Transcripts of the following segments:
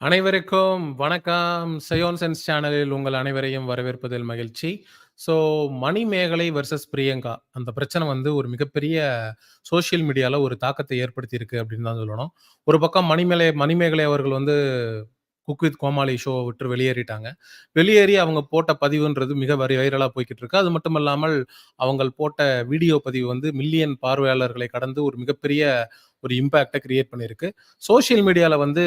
அனைவருக்கும் வணக்கம். சயோன் சென்ஸ் சேனலில் உங்கள் அனைவரையும் வரவேற்பதில் மகிழ்ச்சி. So Manimegalai versus Priyanka. அந்த பிரச்சனை வந்து ஒரு மிகப்பெரிய சோசியல் மீடியாவில் ஒரு தாக்கத்தை ஏற்படுத்தியிருக்கு அப்படின்னு தான் சொல்லணும். ஒரு பக்கம் மணிமேலை மணிமேகலை அவர்கள் வந்து குக் வித் கோமாளி ஷோ விட்டு வெளியேறிட்டாங்க. வெளியேறி அவங்க போட்ட பதிவுன்றது மிக வரி வைரலாக போய்கிட்டு இருக்கு. அது மட்டும் இல்லாமல் அவங்கள் போட்ட வீடியோ பதிவு வந்து மில்லியன் பார்வையாளர்களை கடந்து ஒரு மிகப்பெரிய ஒரு இம்பேக்டை கிரியேட் பண்ணியிருக்கு. சோசியல் மீடியாவில் வந்து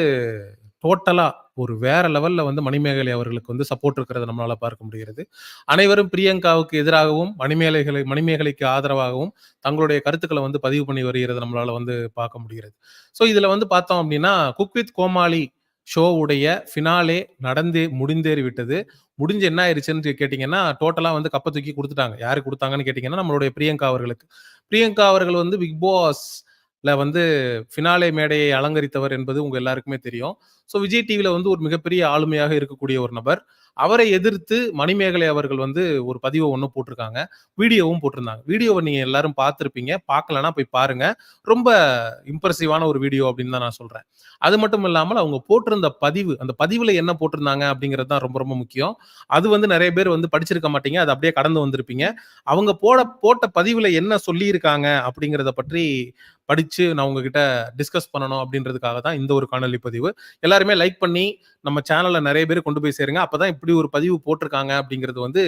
டோட்டலா ஒரு வேற லெவல்ல வந்து மணிமேகலை அவர்களுக்கு வந்து சப்போர்ட் இருக்கிறத நம்மளால பார்க்க முடிகிறது. அனைவரும் பிரியங்காவுக்கு எதிராகவும், மணிமேலைகளை மணிமேகலைக்கு ஆதரவாகவும் தங்களுடைய கருத்துக்களை வந்து பதிவு பண்ணி வருகிறது நம்மளால வந்து பார்க்க முடிகிறது. ஸோ இதுல வந்து பார்த்தோம் அப்படின்னா குக் வித் கோமாளி ஷோவுடைய ஃபினாலே நடந்து முடிந்தேறி விட்டது. முடிஞ்சு என்ன ஆயிடுச்சுன்னு கேட்டிங்கன்னா டோட்டலாக வந்து கப்பை தூக்கி கொடுத்துட்டாங்க யாருக்கு கொடுத்தாங்கன்னு கேட்டிங்கன்னா நம்மளுடைய பிரியங்கா அவர்களுக்கு. பிரியங்கா அவர்கள் வந்து பிக் பாஸ் வந்து ஃபினாலே மேடையை அலங்கரித்தவர் என்பது உங்க எல்லாருக்குமே தெரியும். ஸோ விஜய் டிவியில வந்து ஒரு மிகப்பெரிய ஆளுமையாக இருக்கக்கூடிய ஒரு நபர். அவரை எதிர்த்து மணிமேகலை அவர்கள் வந்து ஒரு பதிவை ஒன்று போட்டிருக்காங்க. வீடியோவும் போட்டிருந்தாங்க. வீடியோவை நீங்க எல்லாரும் பார்த்துருப்பீங்க பார்க்கலன்னா போய் பாருங்க. ரொம்ப இம்ப்ரெசிவான ஒரு வீடியோ அப்படின்னு தான் நான் சொல்றேன். அது மட்டும் இல்லாமல் அவங்க போட்டிருந்த பதிவு, அந்த பதிவுல என்ன போட்டிருந்தாங்க அப்படிங்கிறது தான் ரொம்ப ரொம்ப முக்கியம். அது வந்து நிறைய பேர் வந்து படிச்சிருக்க மாட்டீங்க. அது அப்படியே கடந்து வந்திருப்பீங்க. அவங்க போட போட்ட பதிவுல என்ன சொல்லியிருக்காங்க அப்படிங்கிறத பற்றி படிச்சு நான் உங்ககிட்ட டிஸ்கஸ் பண்ணணும் அப்படின்றதுக்காக தான் இந்த ஒரு காணொலி பதிவு. எல்லாருமே லைக் பண்ணி நம்ம சேனல்ல நிறைய பேர் கொண்டு போய் சேருங்க. அப்பதான் இப்படி ஒரு பதிவு போட்டிருக்காங்க அப்படிங்கிறது வந்து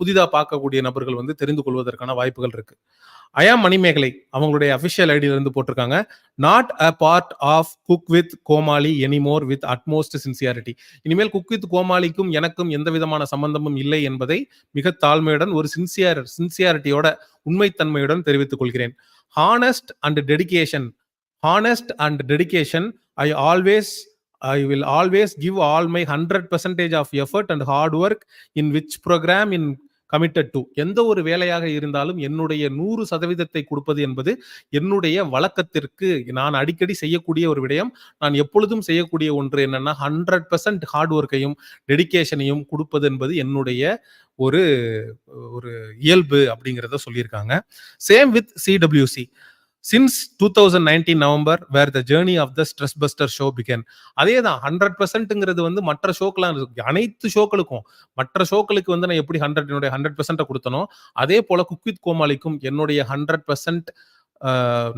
புதிதா பார்க்கக்கூடிய நபர்கள் வந்து தெரிந்து கொள்வதற்கான வாய்ப்புகள் இருக்கு. அயா மணிமேகலை அவங்களுடைய அஃபிஷியல் ஐடியில இருந்து போட்டிருக்காங்க. Not a part of cook with Komali anymore with utmost sincerity. இனிமேல் குக் வித் கோமாளிக்கும் எனக்கும் எந்த விதமான சம்பந்தமும் இல்லை என்பதை மிக தாழ்மையுடன் ஒரு சின்சியர் சின்சியாரிட்டியோட உண்மைத்தன்மையுடன் தெரிவித்துக் கொள்கிறேன். Honest and dedication honest and dedication I always I will always give all my 100% of effort and hard work in which program in committed to. எந்த ஒரு வேலையாக இருந்தாலும் என்னுடைய நூறு சதவீதத்தை கொடுப்பது என்பது என்னுடைய வழக்கத்திற்கு நான் அடிக்கடி செய்யக்கூடிய ஒரு விடயம். நான் எப்பொழுதும் செய்யக்கூடிய ஒன்று என்னன்னா 100% ஹார்ட் ஒர்க்கையும் டெடிகேஷனையும் கொடுப்பது என்பது என்னுடைய ஒரு ஒரு இயல்பு அப்படிங்கிறத சொல்லியிருக்காங்க. Same with CWC. Since 2019 November where the journey of the stress buster show began. அதே தான் ஹண்ட்ரட் பர்சன்ட்ங்கிறது வந்து மற்ற ஷோக்கெல்லாம் அனைத்து ஷோக்களுக்கும் மற்ற ஷோக்களுக்கு வந்து நான் எப்படி 100 என்னுடைய ஹண்ட்ரட் பர்சன்ட் கொடுத்தனோ அதே போல குக் வித் கோமாளிக்கும் என்னுடைய ஹண்ட்ரட் பர்சன்ட்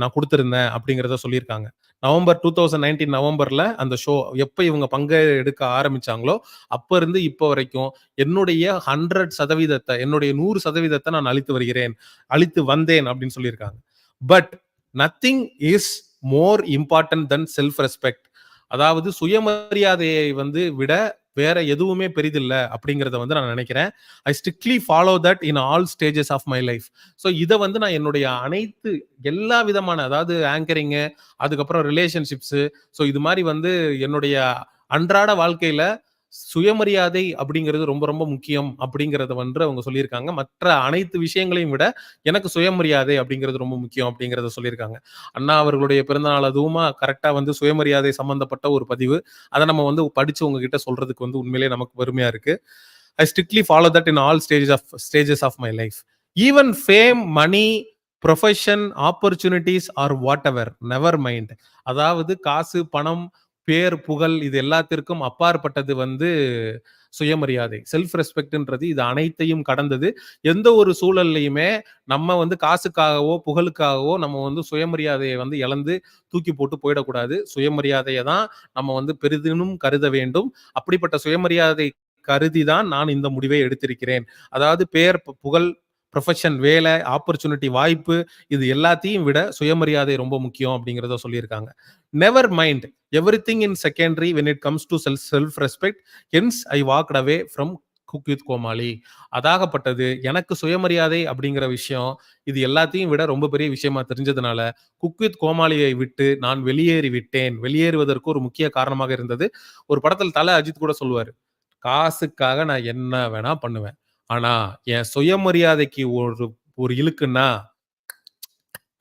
நான் கொடுத்துருந்தேன் அப்படிங்கிறத சொல்லியிருக்காங்க. நவம்பர் 2019 நவம்பர்ல அந்த ஷோ எப்போ இவங்க பங்கு எடுக்க ஆரம்பிச்சாங்களோ, அப்போ இருந்து இப்போ வரைக்கும் என்னுடைய 100% என்னுடைய 100% நான் அழித்து வருகிறேன். அழித்து வந்தேன் அப்படின்னு சொல்லியிருக்காங்க. But nothing is more important then self respect. அதாவது சுயமரியாதையை வந்து விட வேற எதுவுமே பெரிதில்ல அப்படிங்கிறத வந்து நான் நினைக்கிறேன். I strictly follow that in all stages of my life. So இதை வந்து நான் என்னுடைய அனைத்து எல்லா விதமான அதாவது ஆங்கரிங்கு, அதுக்கப்புறம் ரிலேஷன்ஷிப்ஸு ஸோ இது மாதிரி வந்து என்னுடைய அன்றாட வாழ்க்கையில சுயமரியாதை அப்படிங்கிறது ரொம்ப ரொம்ப முக்கியம் அப்படிங்கிறத வந்து அவங்க சொல்லியிருக்காங்க. மற்ற அனைத்து விஷயங்களையும் விட எனக்கு சுயமரியாதை அப்படிங்கிறது ரொம்ப முக்கியம் அப்படிங்கிறத சொல்லியிருக்காங்க. அண்ணா அவர்களுடைய பிறந்தநாள் அதுவுமா கரெக்டாக வந்து சுயமரியாதை சம்பந்தப்பட்ட ஒரு பதிவு. அதை நம்ம வந்து படிச்சு உங்ககிட்ட சொல்றதுக்கு வந்து உண்மையிலேயே நமக்கு பெருமையா இருக்கு. I strictly follow that in all stages of stages of my life. Even fame, money profession opportunities or whatever never mind. அதாவது காசு, பணம், பேர், புகழ் இது எல்லாத்திற்கும் அப்பாற்பட்டது வந்து சுயமரியாதை. செல்ஃப் ரெஸ்பெக்ட்ன்றது இது அனைத்தையும் கடந்தது. எந்த ஒரு சூழல்லையுமே நம்ம வந்து காசுக்காகவோ, புகழுக்காகவோ நம்ம வந்து சுயமரியாதையை வந்து இழந்து தூக்கி போட்டு போயிடக்கூடாது. சுயமரியாதையை தான் நம்ம வந்து பெரிதினும் கருத வேண்டும். அப்படிப்பட்ட சுயமரியாதை கருதி தான் நான் இந்த முடிவை எடுத்திருக்கிறேன். அதாவது பேர், புகழ், ப்ரொஃபஷன் வேலை, ஆப்பர்ச்சுனிட்டி வாய்ப்பு இது எல்லாத்தையும் விட சுயமரியாதை ரொம்ப முக்கியம் அப்படிங்கிறத சொல்லியிருக்காங்க. Never mind everything is secondary when it comes to self self respect. Hence I walked away from cook with Komali. அதாகப்பட்டது எனக்கு சுயமரியாதை அப்படிங்கிற விஷயம் இது எல்லாத்தையும் விட ரொம்ப பெரிய விஷயமா தெரிஞ்சதுனால, குக் வித் கோமாளியை விட்டு நான் வெளியேறி விட்டேன். வெளியேறுவதற்கு ஒரு முக்கிய காரணமாக இருந்தது. ஒரு படத்தில் தலை அஜித் கூட சொல்லுவார் காசுக்காக நான் என்ன வேணா பண்ணுவேன். ஆனா என் சுயமரியாதைக்கு ஒரு ஒரு இழுக்குன்னா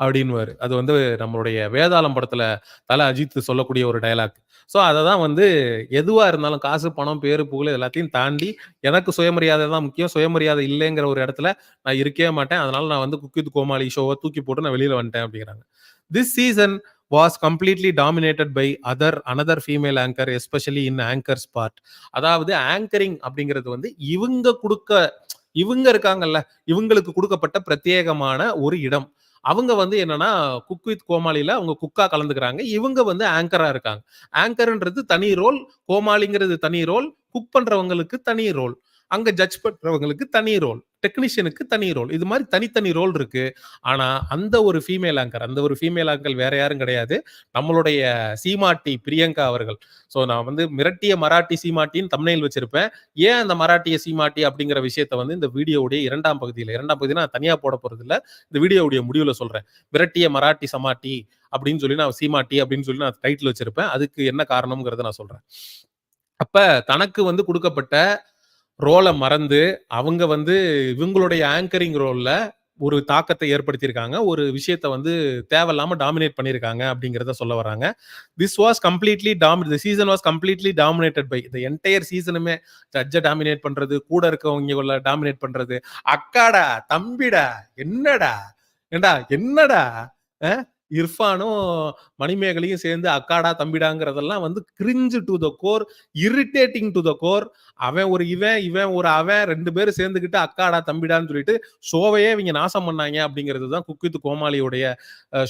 அப்படின்வாரு அது வந்து நம்மளுடைய வேதாளம் படத்துல தல அஜித் சொல்லக்கூடிய ஒரு டயலாக். ஸோ அதை தான் வந்து எதுவாக இருந்தாலும் காசு, பணம், பேரு, புகழ் எல்லாத்தையும் தாண்டி எனக்கு சுயமரியாதை தான் முக்கியம். சுயமரியாதை இல்லைங்கிற ஒரு இடத்துல நான் இருக்கவே மாட்டேன். அதனால நான் வந்து குக்கித் கோமாளி ஷோவை தூக்கி போட்டு நான் வெளியில வந்துட்டேன் அப்படிங்கிறாங்க. This season was completely dominated by other another female anchor especially in anchors part அதாவது ஆங்கரிங் அப்படிங்கிறது வந்து இவங்க கொடுக்க இவங்க இருக்காங்கல்ல இவங்களுக்கு கொடுக்கப்பட்ட பிரத்யேகமான ஒரு இடம் அவங்க வந்து என்னன்னா குக் வித் கோமாளியில அவங்க குக்கா கலந்துக்கிறாங்க. இவங்க வந்து ஆங்கரா இருக்காங்க. ஆங்கர்ன்றது தனி ரோல் கோமாளிங்கிறது தனி ரோல் குக் பண்றவங்களுக்கு தனி ரோல் அங்க ஜட்ஜ் பண்றவங்களுக்கு தனி ரோல் டெக்னீஷியனுக்கு தனி ரோல் இது மாதிரி தனித்தனி ரோல் இருக்கு. ஆனா அந்த ஒரு ஃபீமேல் ஆங்கர் அந்த ஒரு ஃபீமேல் ஆங்கர் வேற யாரும் கிடையாது. நம்மளுடைய சீமாட்டி பிரியங்கா அவர்கள். ஸோ நான் வந்து மிரட்டிய மராட்டி சீமாட்டின்னு தமிழில் வச்சிருப்பேன். ஏன் அந்த மராட்டிய சீமாட்டி அப்படிங்கிற விஷயத்த வந்து இந்த வீடியோவுடைய இரண்டாம் பகுதியில் இரண்டாம் பகுதி நான் தனியா போட போறது இல்லை இந்த வீடியோவுடைய முடிவில் சொல்றேன். மிரட்டிய மராட்டி சமாட்டி அப்படின்னு சொல்லி நான் சீமாட்டி அப்படின்னு சொல்லி நான் டைட்டில் வச்சிருப்பேன். அதுக்கு என்ன காரணம்ங்கிறத நான் சொல்றேன். அப்ப தனக்கு வந்து கொடுக்கப்பட்ட ரோலை மறந்து அவங்க வந்து இவங்களுடைய ஆங்கரிங் ரோல்ல ஒரு தாக்கத்தை ஏற்படுத்தியிருக்காங்க. ஒரு விஷயத்த வந்து தேவையில்லாம டாமினேட் பண்ணியிருக்காங்க அப்படிங்கிறத சொல்ல வராங்க this was completely Tommy the season was completely dominated by இந்த என்டையர் சீசனுமே ஜட்ஜை டாமினேட் பண்றது கூட இருக்கவங்க டாமினேட் பண்றது. அக்காடா தம்பிடா என்னடா ஏண்டா என்னடா இர்ஃபானும் மணிமேகலையும் சேர்ந்து அக்காடா தம்பிடாங்கிறதெல்லாம் வந்து cringe to the core irritating to the core அவன் ஒரு இவன் இவன் ஒரு அவன் ரெண்டு பேரும் சேர்ந்துக்கிட்டு அக்காடா தம்பிடான்னு சொல்லிட்டு ஷோவையே இவங்க நாசம் பண்ணாங்க அப்படிங்கிறது தான் குக்வித் கோமாளியுடைய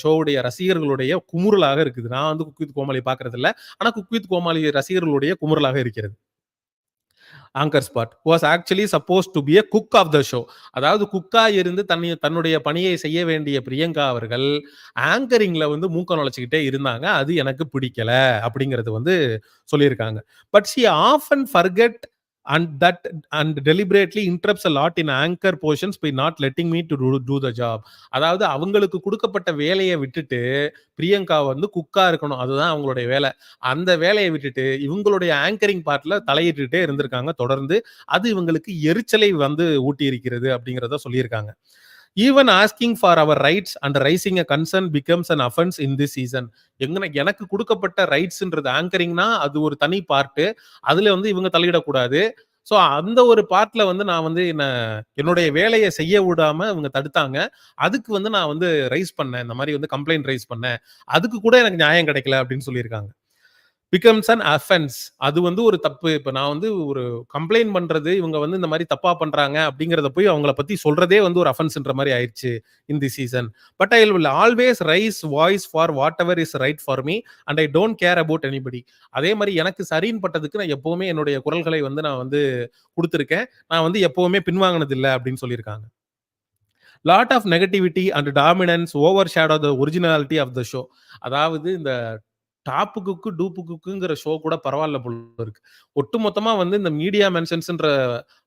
ஷோவுடைய ரசிகர்களுடைய குமுறலாக இருக்குது. நான் வந்து குக்வித் கோமாளி பார்க்கறதில்ல. இல்லை ஆனா குக்வித் கோமாளி ரசிகர்களுடைய குமுறலாக இருக்கிறது. Anchor spot was actually suppose to be a cook of the show அதாவது குக்கா இருந்து தன்னை தன்னுடைய பணியை செய்ய வேண்டிய பிரியங்கா அவர்கள் ஆங்கரிங்ல வந்து மூக்க நுழைச்சிக்கிட்டே இருந்தாங்க. அது எனக்கு பிடிக்கல அப்படிங்கிறது வந்து சொல்லியிருக்காங்க. But she off and forget and that and deliberately interrupts a lot in anchor portions by not letting me to do the job அதாவது அவங்களுக்கு கொடுக்கப்பட்ட வேலையை விட்டுட்டு பிரியங்கா வந்து குக்கா இருக்கணும். அதுதான் அவங்களுடைய வேலை. அந்த வேலையை விட்டுட்டு இவங்களுடைய ஆங்கரிங் பார்ட்ல தலையிட்டுட்டே இருந்திருக்காங்க. தொடர்ந்து அது இவங்களுக்கு எரிச்சலை வந்து ஊட்டி இருக்கிறது அப்படிங்கிறத சொல்லியிருக்காங்க. Even asking for our rights and raising a concern becomes an offence in this season எங்க எனக்கு கொடுக்கப்பட்ட ரைட்ஸ்ன்றது ஆங்கரிங்னா அது ஒரு தனி பார்ட்டு அதுல வந்து இவங்க தலையிடக்கூடாது. ஸோ அந்த ஒரு பார்ட்ல வந்து நான் வந்து என்ன என்னுடைய வேலையை செய்ய விடாம இவங்க தடுத்தாங்க. அதுக்கு வந்து நான் வந்து ரைஸ் பண்ணேன். இந்த மாதிரி வந்து கம்ப்ளைண்ட் ரைஸ் பண்ணேன். அதுக்கு கூட எனக்கு நியாயம் கிடைக்கல அப்படின்னு சொல்லியிருக்காங்க. பிகம்ஸ் அன் அஃபென்ஸ் அது வந்து ஒரு தப்பு. இப்போ நான் வந்து ஒரு கம்ப்ளைண்ட் பண்றது இவங்க வந்து இந்த மாதிரி தப்பா பண்றாங்க அப்படிங்கிறத போய் அவங்கள பத்தி சொல்றதே வந்து ஒரு அஃபென்ஸ்ன்ற மாதிரி ஆயிடுச்சு in the season but I will always raise voice for whatever is right for me and I don't care about anybody அதே மாதிரி எனக்கு சரின்னு பட்டதுக்கு நான் எப்பவுமே என்னுடைய குரல்களை வந்து நான் வந்து கொடுத்துருக்கேன். நான் வந்து எப்பவுமே பின்வாங்கினது இல்லை அப்படின்னு சொல்லியிருக்காங்க. Lot of negativity and dominance over shadow the originality of the show அதாவது இந்த டாப்பு குக்கு டூப்பு குக்குங்கிற ஷோ கூட பரவாயில்ல போல இருக்கு. ஒட்டு மொத்தமா வந்து இந்த மீடியா மென்ஷன்ஸ்ன்ற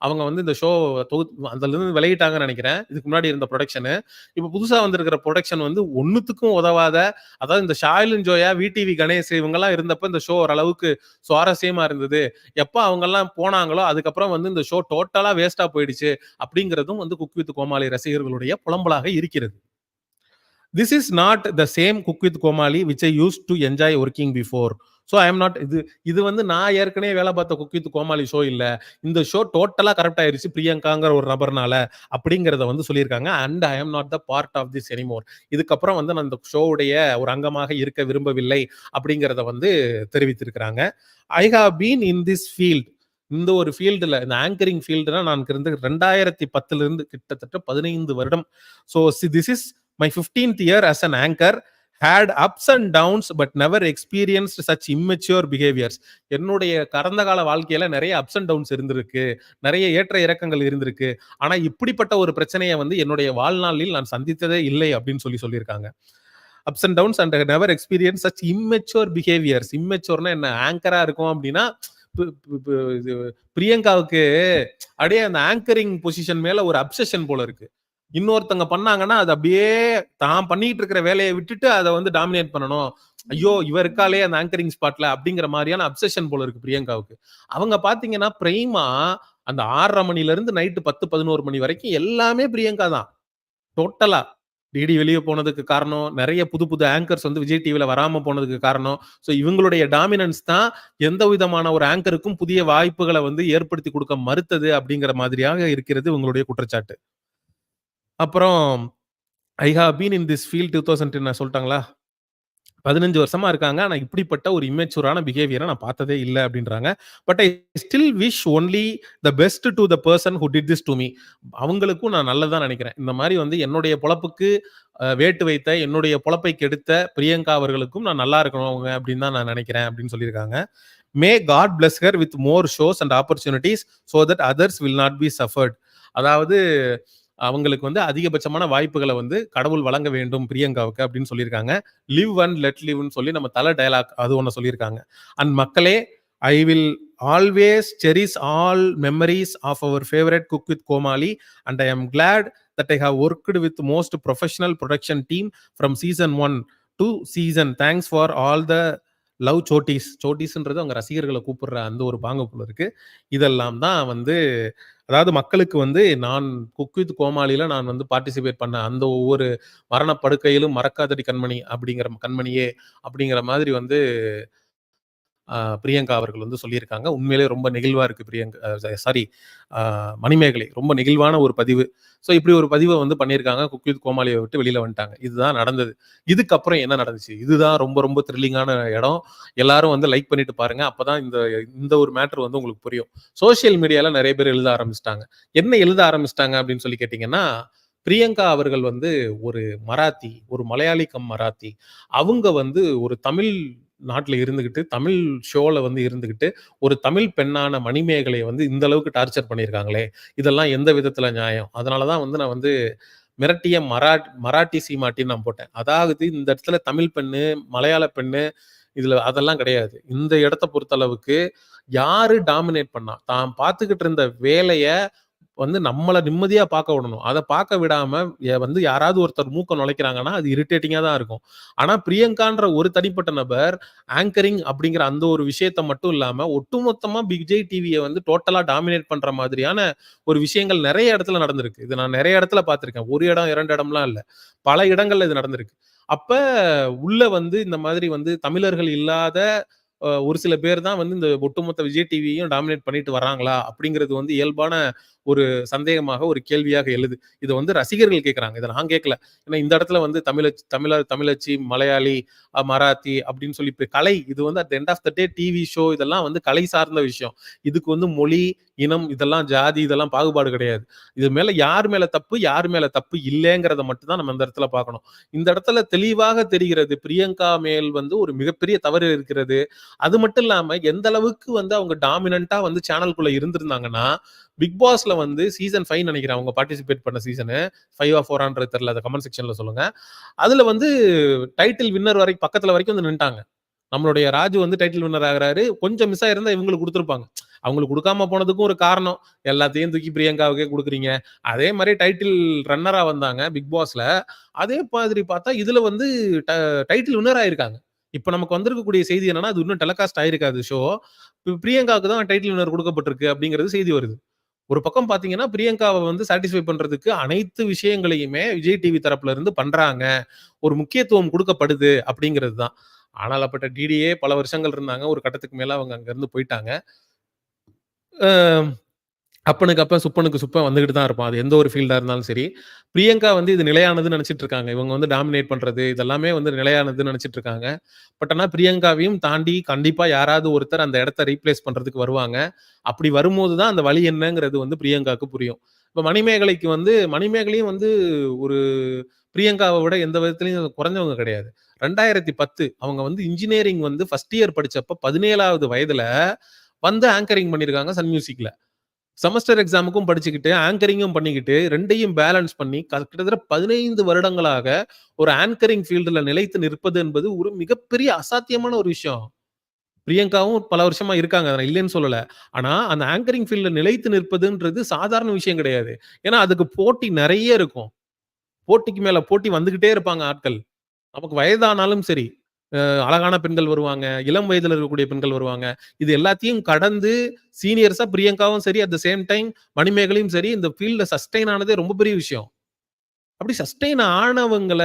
அவங்க வந்து இந்த ஷோ தொகுத்து அதுல இருந்து விளையிட்டாங்கன்னு நினைக்கிறேன். இதுக்கு முன்னாடி இருந்த ப்ரொடக்ஷனு. இப்ப புதுசா வந்திருக்கிற ப்ரொடக்ஷன் வந்து ஒன்னுத்துக்கும் உதவாத அதாவது இந்த ஷாயிலும் ஜோயா விடிவி கணேஷ் இவங்கெல்லாம் இருந்தப்ப இந்த ஷோ ஓரளவுக்கு சுவாரஸ்யமா இருந்தது. எப்போ அவங்க எல்லாம் போனாங்களோ அதுக்கப்புறம் வந்து இந்த ஷோ டோட்டலா வேஸ்டா போயிடுச்சு அப்படிங்கிறதும் வந்து குக் வித் கோமாளி ரசிகர்களுடைய புலம்பலாக இருக்கிறது. This is not the same cook with Komali which I use to enjoy working before so I am not இது இது வந்து நான் ஏற்கனவே வேலை பார்த்த குக் வித் கோமாளி ஷோ இல்லை. இந்த ஷோ டோட்டலாக கரெக்ட் ஆயிருச்சு பிரியங்காங்கிற ஒரு நபர்னால அப்படிங்கிறத வந்து சொல்லியிருக்காங்க. And I am not the part of this anymore இதுக்கப்புறம் வந்து நான் இந்த ஷோவுடைய ஒரு அங்கமாக இருக்க விரும்பவில்லை அப்படிங்கிறத வந்து தெரிவித்திருக்கிறாங்க. I have been in this field இந்த ஒரு ஃபீல்டில் இந்த ஆங்கரிங் ஃபீல்டுனா நான் இருந்து ரெண்டாயிரத்தி பத்துலேருந்து கிட்டத்தட்ட பதினைந்து வருடம். So this is my fifteenth year as an anchor had ups and downs but never experienced such immature behaviours என்னுடைய கடந்த கால வாழ்க்கையில நிறைய அப்ஸ் அண்ட் டவுன்ஸ் இருந்திருக்கு. நிறைய ஏற்ற இறக்கங்கள் இருந்திருக்கு. ஆனா இப்படிப்பட்ட ஒரு பிரச்சனையை வந்து என்னுடைய வாழ்நாளில் நான் சந்தித்ததே இல்லை அப்படின்னு சொல்லி சொல்லியிருக்காங்க. Ups and downs and never experience such immature behaviours இம்மெச்சுவர்னா என்ன? ஆங்கரா இருக்கும் அப்படின்னா பிரியங்காவுக்கு அப்படியே அந்த ஆங்கரிங் பொசிஷன் மேல ஒரு அப்சஷன் போல இருக்கு. இன்னொருத்தங்க பண்ணாங்கன்னா அது அப்படியே தான் பண்ணிட்டு இருக்கிற வேலையை விட்டுட்டு அதை வந்து டாமினேட் பண்ணணும். ஐயோ இவ இருக்காலே அந்த ஆங்கரிங் ஸ்பாட்ல அப்படிங்கிற மாதிரியான அப்சஷன் போல இருக்கு பிரியங்காவுக்கு. அவங்க பாத்தீங்கன்னா பிரைமா அந்த ஆறரை மணில இருந்து நைட்டு பத்து பதினோரு மணி வரைக்கும் எல்லாமே பிரியங்கா தான். டோட்டலா டிடி வெளியே போனதுக்கு காரணம் நிறைய புது புது ஆங்கர்ஸ் வந்து விஜய் டிவில வராம போனதுக்கு காரணம். ஸோ இவங்களுடைய டாமினன்ஸ் தான் எந்த விதமான ஒரு ஆங்கருக்கும் புதிய வாய்ப்புகளை வந்து ஏற்படுத்தி கொடுக்க மறுத்தது அப்படிங்கிற மாதிரியாக இருக்கிறது இவங்களுடைய குற்றச்சாட்டு. அப்புறம் I have been in this field two thousand ten சொல்லிட்டாங்களா 15 வருஷமா இருக்காங்க. ஆனால் இப்படிப்பட்ட ஒரு இமேச்சூரான பிஹேவியரை நான் பார்த்ததே இல்லை அப்படின்றாங்க. But I still wish only the best to the person who did this to me. அவங்களுக்கும் நான் நல்லதான் நினைக்கிறேன் இந்த மாதிரி வந்து என்னுடைய பொழப்புக்கு வேட்டு வைத்த, என்னுடைய பொழப்பை கெடுத்த பிரியங்கா அவர்களுக்கும் நான் நல்லா இருக்கணும் அவங்க அப்படின்னு தான் நான் நினைக்கிறேன் அப்படின்னு சொல்லியிருக்காங்க. May God bless her with more shows and opportunities so that others will not be suffered. அதாவது அவங்களுக்கு வந்து அதிகபட்சமான வாய்ப்புகளை வந்து கடவுள் வழங்க வேண்டும் பிரியங்காவுக்கு அப்படின்னு சொல்லியிருக்காங்க. லிவ் அண்ட் லெட் லிவ்னு சொல்லி நம்ம தலை டயலாக் அது ஒன்று சொல்லியிருக்காங்க. அண்ட் மக்களே I will always cherish all memories of our favourite cook with Comali and I am glad that I have worked with most professional production team from season one to season. Thanks for all the love Chotties. சோட்டீஸ்ன்றது அவங்க ரசிகர்களை கூப்பிடுற அந்த ஒரு பாங்க போல இருக்கு. இதெல்லாம் தான் வந்து அதாவது மக்களுக்கு வந்து நான் குக் வித் கோமாளியில நான் வந்து பார்ட்டிசிபேட் பண்ண அந்த ஒவ்வொரு மரணப்படுக்கையிலும் மறக்காதடி கண்மணி அப்படிங்கிற கண்மணியே அப்படிங்கிற மாதிரி வந்து பிரியங்கா அவர்கள் வந்து சொல்லியிருக்காங்க. உண்மையிலே ரொம்ப நெகிழ்வாக இருக்குது பிரியங்கா சாரி மணிமேகலை. ரொம்ப நெகிழ்வான ஒரு பதிவு. ஸோ இப்படி ஒரு பதிவை வந்து பண்ணியிருக்காங்க. குக்வித் கோமாளியை விட்டு வெளியில் வந்துட்டாங்க. இதுதான் நடந்தது. இதுக்கப்புறம் என்ன நடந்துச்சு? இதுதான் ரொம்ப ரொம்ப த்ரில்லிங்கான இடம். எல்லாரும் வந்து லைக் பண்ணிட்டு பாருங்க. அப்போதான் இந்த இந்த ஒரு மேட்டர் வந்து உங்களுக்கு புரியும். சோசியல் மீடியாவில் நிறைய பேர் எழுத ஆரம்பிச்சிட்டாங்க என்ன எழுத ஆரம்பிச்சிட்டாங்க அப்படின்னு சொல்லி கேட்டிங்கன்னா பிரியங்கா அவர்கள் வந்து ஒரு மராத்தி, ஒரு மலையாளி கம் மராத்தி. அவங்க வந்து ஒரு தமிழ் நாட்டில் இருந்துக்கிட்டு தமிழ் ஷோவில் வந்து இருந்துக்கிட்டு ஒரு தமிழ் பெண்ணான மணிமேகலை வந்து இந்த அளவுக்கு டார்ச்சர் பண்ணியிருக்காங்களே! இதெல்லாம் எந்த விதத்தில் நியாயம்? அதனால தான் வந்து நான் வந்து மிரட்டிய மராட் மராட்டி சீமாட்டின்னு நான் போட்டேன். அதாவது இந்த இடத்துல தமிழ் பெண்ணு, மலையாள பெண்ணு இதில் அதெல்லாம் கிடையாது. இந்த இடத்த பொறுத்தளவுக்கு யாரு டாமினேட் பண்ணா? தான் பார்த்துக்கிட்டு இருந்த வேலையை வந்து நம்மளை நிம்மதியாக பார்க்க விடணும். அதை பார்க்க விடாமல் வந்து யாராவது ஒருத்தர் மூக்க நுழைக்கிறாங்கன்னா, அது இரிட்டேட்டிங்காக தான் இருக்கும். ஆனால் பிரியங்கான்ற ஒரு தனிப்பட்ட நபர் ஆங்கரிங் அப்படிங்கிற அந்த ஒரு விஷயத்த மட்டும் இல்லாமல் ஒட்டுமொத்தமாக விஜய் டிவியை வந்து டோட்டலாக டாமினேட் பண்ணுற மாதிரியான ஒரு விஷயங்கள் நிறைய இடத்துல நடந்திருக்கு. இது நான் நிறைய இடத்துல பார்த்துருக்கேன் ஒரு இடம், இரண்டு இடம்லாம் இல்லை பல இடங்கள்ல இது நடந்திருக்கு. அப்ப உள்ள வந்து இந்த மாதிரி வந்து தமிழர்கள் இல்லாத ஒரு சில பேர் தான் வந்து இந்த ஒட்டுமொத்த விஜய் டிவியையும் டாமினேட் பண்ணிட்டு வராங்களா அப்படிங்கிறது வந்து இயல்பான ஒரு சந்தேகமாக, ஒரு கேள்வியாக எழுது. இது வந்து ரசிகர்கள் கேட்கறாங்க. இதை நான் கேட்கல. ஏன்னா இந்த இடத்துல வந்து தமிழச் தமிழர் தமிழச்சி, மலையாளி, மராத்தி அப்படின்னு சொல்லி இப்போ கலை இது வந்து at end of the day TV show இதெல்லாம் வந்து கலை சார்ந்த விஷயம். இதுக்கு வந்து மொழி, இனம் இதெல்லாம் ஜாதி இதெல்லாம் பாகுபாடு கிடையாது. இது மேல யார் மேல தப்பு, யார் மேல தப்பு இல்லைங்கிறத மட்டும் தான் நம்ம இந்த இடத்துல பார்க்கணும். இந்த இடத்துல தெளிவாக தெரிகிறது பிரியங்கா மேல் வந்து ஒரு மிகப்பெரிய தவறு இருக்கிறது. அது மட்டும் இல்லாம எந்த அளவுக்கு வந்து அவங்க டாமினன்ட்டா வந்து சேனல்குள்ள இருந்திருந்தாங்கன்னா, பிக் பாஸ்ல வந்து சீசன் ஃபைவ் நினைக்கிறேன் அவங்க பார்ட்டிசிபேட் பண்ண சீசனு. 5ஆ 4ஆன்றது தெரியல. அதை கமெண்ட் செக்ஷனில் சொல்லுங்க. அதுல வந்து டைட்டில் வின்னர் வரைக்கும் பக்கத்துல வரைக்கும் வந்து நின்ட்டாங்க நம்மளுடைய ராஜு வந்து டைட்டில் வின்னர் ஆகிறாரு கொஞ்சம் மிஸ் ஆயிருந்தா இவங்களுக்கு கொடுத்துருப்பாங்க அவங்களுக்கு குடுக்காம போனதுக்கும் ஒரு காரணம். எல்லாத்தையும் தூக்கி பிரியங்காவுக்கே குடுக்குறீங்க. அதே மாதிரி டைட்டில் ரன்னரா வந்தாங்க பிக் பாஸ்ல. அதே மாதிரி பார்த்தா இதுல வந்து டைட்டில் வின்னர் ஆயிருக்காங்க. இப்ப நமக்கு வந்திருக்கக்கூடிய செய்தி என்னன்னா, அது இன்னும் டெலகாஸ்ட் ஆயிருக்காது ஷோ. பிரியங்காவுக்கு தான் டைட்டில் வின்னர் கொடுக்கப்பட்டிருக்கு அப்படிங்கிறது செய்தி வருது. ஒரு பக்கம் பார்த்தீங்கன்னா, பிரியங்காவை வந்து சாட்டிஸ்ஃபை பண்றதுக்கு அனைத்து விஷயங்களையுமே விஜய் டிவி தரப்புல இருந்து பண்றாங்க. ஒரு முக்கியத்துவம் கொடுக்கப்படுது அப்படிங்கிறது தான். ஆனால் அப்பட்ட டிடியே பல வருஷங்கள் இருந்தாங்க. ஒரு கட்டத்துக்கு மேல அவங்க அங்கருந்து போயிட்டாங்க. அப்பனுக்கு அப்ப சுப்பனுக்கு சுப்பன் வந்துகிட்டு தான் இருப்பான். அது எந்த ஒரு ஃபீல்டா இருந்தாலும் சரி. பிரியங்கா வந்து இது நிலையானதுன்னு நினைச்சிட்டு இருக்காங்க. இவங்க வந்து டாமினேட் பண்றது, இதெல்லாமே வந்து நிலையானதுன்னு நினைச்சிட்டு இருக்காங்க. பட் ஆனா பிரியங்காவையும் தாண்டி கண்டிப்பா யாராவது ஒருத்தர் அந்த இடத்த ரீப்ளேஸ் பண்றதுக்கு வருவாங்க. அப்படி வரும்போது தான் அந்த வழி என்னங்கிறது வந்து பிரியங்காவுக்கு புரியும். இப்ப மணிமேகலைக்கு வந்து மணிமேகலையும் வந்து ஒரு பிரியங்காவை விட எந்த விதத்துலையும் குறைஞ்சவங்க கிடையாது. 2010 அவங்க வந்து இன்ஜினியரிங் வந்து ஃபர்ஸ்ட் இயர் படிச்சப்ப 17வது வயதுல வந்து ஆங்கரிங் பண்ணியிருக்காங்க சன் மியூசிக்ல. செமஸ்டர் எக்ஸாமுக்கும் படிச்சுக்கிட்டு, ஆங்கரிங்கும் பண்ணிக்கிட்டு ரெண்டையும் பேலன்ஸ் பண்ணி கிட்டத்தட்ட 15 வருடங்களாக ஒரு ஆங்கரிங் ஃபீல்டுல நிலைத்து நிற்பது என்பது ஒரு மிகப்பெரிய அசாத்தியமான ஒரு விஷயம். பிரியங்காவும் பல வருஷமா இருக்காங்க. அதை நான் இல்லைன்னு சொல்லல. ஆனா அந்த ஆங்கரிங் ஃபீல்ட்ல நிலைத்து நிற்பதுன்றது சாதாரண விஷயம் கிடையாது. ஏன்னா அதுக்கு போட்டி நிறைய இருக்கும். போட்டிக்கு மேல போட்டி வந்துகிட்டே இருப்பாங்க ஆட்கள். நமக்கு வயதானாலும் சரி, அழகான பெண்கள் வருவாங்க. இளம் வயதில் இருக்கக்கூடிய பெண்கள் வருவாங்க. இது எல்லாத்தையும் கடந்து சீனியர்ஸா பிரியங்காவும் சரி, அட் த சேம் டைம் மணிமேகலையும் சரி, இந்த ஃபீல்டில் சஸ்டெயின் ஆனதே ரொம்ப பெரிய விஷயம். அப்படி சஸ்டெயின் ஆனவங்கள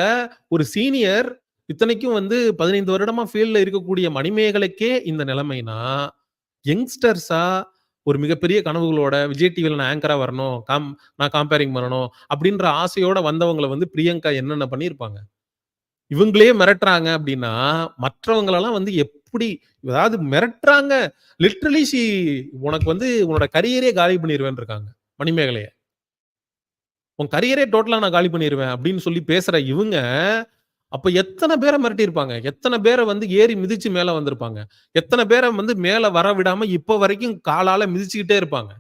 ஒரு சீனியர் இத்தனைக்கும் வந்து 15 வருடமா ஃபீல்ட்ல இருக்கக்கூடிய மணிமேகலைக்கே இந்த நிலைமைனா, யங்ஸ்டர்ஸா ஒரு மிகப்பெரிய கனவுகளோட விஜய் டிவியில் நான் ஆங்கரா வரணும். காம் நான் காம்பேரிங் பண்ணணும். அப்படின்ற ஆசையோட வந்தவங்களை வந்து பிரியங்கா என்னென்ன பண்ணியிருப்பாங்க? இவங்களே மிரட்டுறாங்க அப்படின்னா, மற்றவங்களெல்லாம் வந்து எப்படி அதாவது மிரட்டுறாங்க. லிட்ரலி சி உனக்கு வந்து உன்னோட கரியரே காலி பண்ணிடுவேன் இருக்காங்க. மணிமேகலைய. உன் கரியரே டோட்டலா நான் காலி பண்ணிருவேன் அப்படின்னு சொல்லி பேசுற இவங்க, அப்ப எத்தனை பேரை மிரட்டியிருப்பாங்க. எத்தனை பேரை வந்து ஏறி மிதிச்சு மேல வந்திருப்பாங்க. எத்தனை பேரை வந்து மேல வர விடாம இப்ப வரைக்கும் காலால மிதிச்சுக்கிட்டே இருப்பாங்க.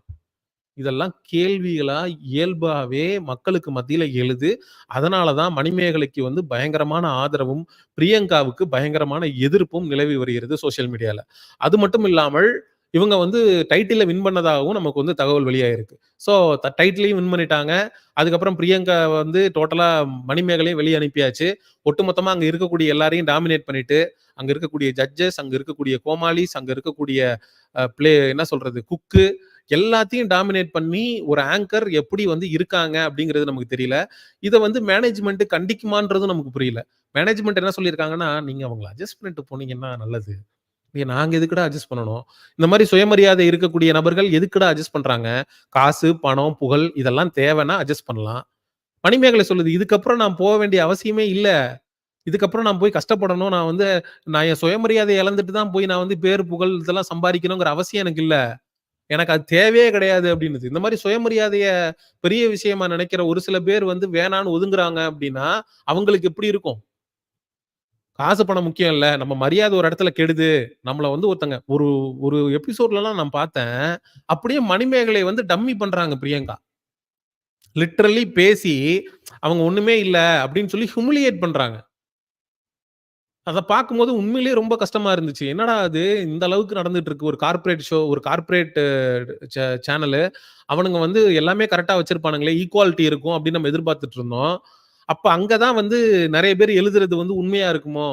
இதெல்லாம் கேள்விகளா இயல்பாகவே மக்களுக்கு மத்தியில எழுது. அதனால தான் மணிமேகலைக்கு வந்து பயங்கரமான ஆதரவும், பிரியங்காவுக்கு பயங்கரமான எதிர்ப்பும் நிலவி வருகிறது சோசியல் மீடியால. அது மட்டும் இல்லாமல் இவங்க வந்து டைட்டில வின் பண்ணதாகவும் நமக்கு வந்து தகவல் வெளியாயிருக்கு. ஸோ டைட்டிலையும் வின் பண்ணிட்டாங்க. அதுக்கப்புறம் பிரியங்கா வந்து டோட்டலா மணிமேகலையும் வெளியே அனுப்பியாச்சு. ஒட்டுமொத்தமா அங்க இருக்கக்கூடிய எல்லாரையும் டாமினேட் பண்ணிட்டு, அங்க இருக்கக்கூடிய ஜட்ஜஸ், அங்க இருக்கக்கூடிய கோமாளிஸ், அங்க இருக்கக்கூடிய பிளே என்ன சொல்றது? குக்கு எல்லாத்தையும் டாமினேட் பண்ணி ஒரு ஆங்கர் எப்படி வந்து இருக்காங்க அப்படிங்கிறது நமக்கு தெரியல. இதை வந்து மேனேஜ்மெண்ட் கண்டிக்குமான்றதும் நமக்கு புரியல. மேனேஜ்மெண்ட் என்ன சொல்லியிருக்காங்கன்னா, "நீங்க அவங்கள அட்ஜஸ்ட் பண்ணிட்டு போனீங்கன்னா நல்லது. ஏ நாங்க எதுக்குடா அட்ஜஸ்ட் பண்ணணும்? இந்த மாதிரி சுயமரியாதை இருக்கக்கூடிய நபர்கள் எதுக்குடா அட்ஜஸ்ட் பண்றாங்க? காசு, பணம், புகழ் இதெல்லாம் தேவைன்னா அட்ஜஸ்ட் பண்ணலாம்." மணிமேகலை சொல்லுது, "இதுக்கப்புறம் நான் போக வேண்டிய அவசியமே இல்லை இதுக்கப்புறம் நான் போய் கஷ்டப்படணும். நான் வந்து நான் என் சுயமரியாதை இழந்துட்டு தான் போய் நான் வந்து பேர், புகழ் இதெல்லாம் சம்பாதிக்கணுங்கிற அவசியம் எனக்கு இல்லை எனக்கு அது தேவையே கிடையாது அப்படின்னு இந்த மாதிரி சுயமரியாதைய பெரிய விஷயமா நினைக்கிற ஒரு சில பேர் வந்து வேணான்னு ஒதுங்குறாங்க அப்படின்னா அவங்களுக்கு எப்படி இருக்கும்? காசு பணம் முக்கியம் இல்ல. நம்ம மரியாதை ஒரு இடத்துல கெடுது. நம்மள வந்து ஒருத்தங்க ஒரு ஒரு எபிசோட்லலாம் நான் பார்த்தேன். அப்படியே மணிமேகலை வந்து டம்மி பண்றாங்க பிரியங்கா. லிட்ரலி பேசி அவங்க ஒண்ணுமே இல்ல அப்படின்னு சொல்லி ஹியூமிலியேட் பண்றாங்க. அதை பார்க்கும்போது உண்மையிலேயே ரொம்ப கஷ்டமா இருந்துச்சு. என்னடா இது இந்த அளவுக்கு நடந்துட்டு இருக்கு. ஒரு கார்ப்பரேட் ஷோ, ஒரு கார்பரேட் சே சேனலு. அவனுங்க வந்து எல்லாமே கரெக்டா வச்சிருப்பானுங்களே, ஈக்குவாலிட்டி இருக்கும் அப்படின்னு நம்ம எதிர்பார்த்துட்டு இருந்தோம். அப்ப அங்கதான் வந்து நிறைய பேர் எழுதுறது வந்து உண்மையா இருக்குமோ?